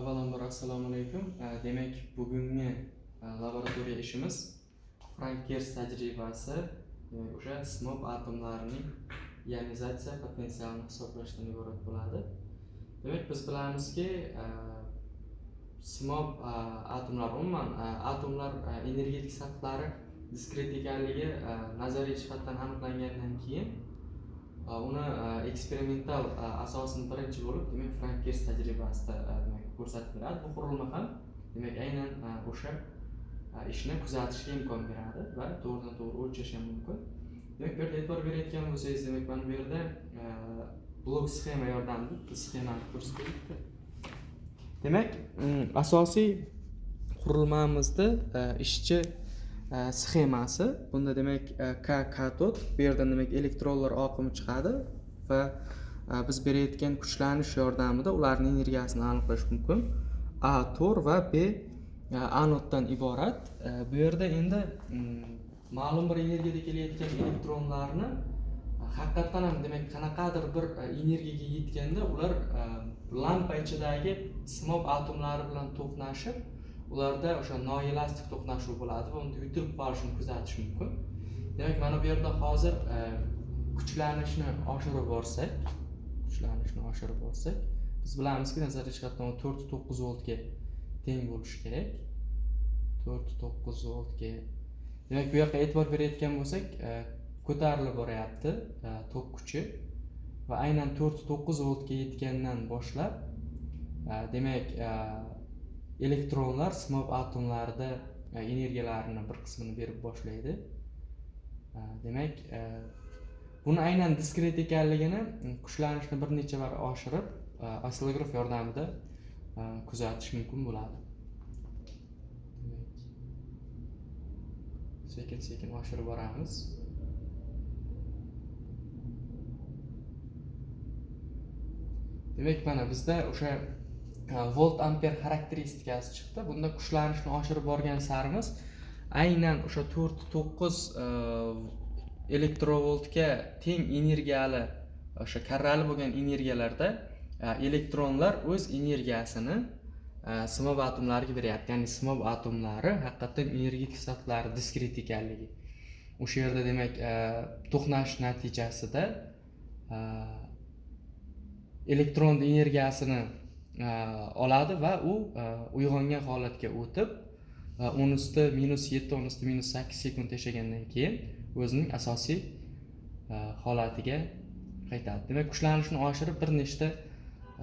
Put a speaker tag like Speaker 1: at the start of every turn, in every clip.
Speaker 1: Avvalambor assalomu alaykum. Demak, bugungi laboratoriya ishimiz Frank Gers tajribasi, demak o'sha SMOB atomlarining ionizatsiya potensialini hisoblashdan iborat bo'ladi. Demak, biz bilamizki, SMOB atomlar umuman atomlar energetik sathlari diskret ekanligi nazariy jihatdan aniqlangandan keyin uni eksperimental asosini birinchi bo'lib, demak Frank tajribasida demak ko'rsatib beradi. Bu qurilma ham demak aynan o'sha ishni kuzatishga imkon beradi va to'g'ridan to'g'ri o'lchash ham mumkin. Demak, bu yerda e'tibor berayotgan bo'lsangiz, demak mana bu yerda blok sxema yordamida bitta sxemani ko'rsataylikda. Demak, asosiy qurilmamizni ishchi Э, sxemasi. Bunda demak э, K katod, bu yerdan demak elektronlar oqimi chiqadi va э, biz berayotgan kuchlanish yordamida ularning energiyasini aniqlash mumkin. A tor va B anoddan iborat. Bu yerda endi mm, ma'lum bir energiyada kelayotgan elektronlarni haqiqatdan ham demak qanaqadir bir energiyaga yetganda ular lampa ichidagi smob atomlari bilan to'qnashib ularda o'sha noelastik to'qnashuv bo'ladi va unda yutilib qolishini kuzatish mumkin. Demak mana bu yerda hozir e, kuchlanishni oshirib borsak kuchlanishni oshirib borsak biz bilamizki nazariy jihatdan u to'rt to'qqiz voltga teng bo'lishi kerak. To'rt to'qqiz voltga. Demak bu yoqqa e'tibor berayotgan bo'lsak e, ko'tarilib boryapti e, tok kuchi va aynan to'rt to'qqiz voltga yetgandan boshlab demak elektronlar smob atomlarida e, energiyalarini bir qismini berib boshlaydi. E, demak e, buni aynan diskret ekanligini kuchlanishni bir necha bor oshirib osilograf osillograf yordamida kuzatish mumkin bo'ladi. Demak, sekin sekin oshirib boramiz. Demak mana bizda o'sha E, volt amper xarakteristikasi chiqdi. Bunda kuchlanishni oshirib borgan sarimiz aynan o'sha to'rt to'qqiz uh, elektrovoltga teng energiyali o'sha karrali bo'lgan energiyalarda e, elektronlar o'z energiyasini simob atomlariga beryapti. Ya'ni simob atomlari haqiqatdan energetik sifatlari diskret ekanligi. O'sha yerda demak to'qnashish to'qnash natijasida elektron energiyasini E, oladi va u e, uyg'ongan holatga o'tib e, o'n usti minus yetti o'n usti minus sakkiz sekund yashagandan keyin o'zining asosiy holatiga qaytadi. Demak kuchlanishni oshirib bir nechta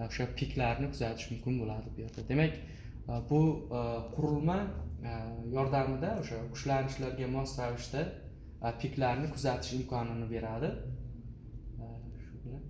Speaker 1: o'sha piklarni kuzatish mumkin bo'ladi bu yerda. Demak bu qurilma yordamida o'sha kuchlanishlarga mos ravishda piklarni kuzatish imkonini beradi. Shu bilan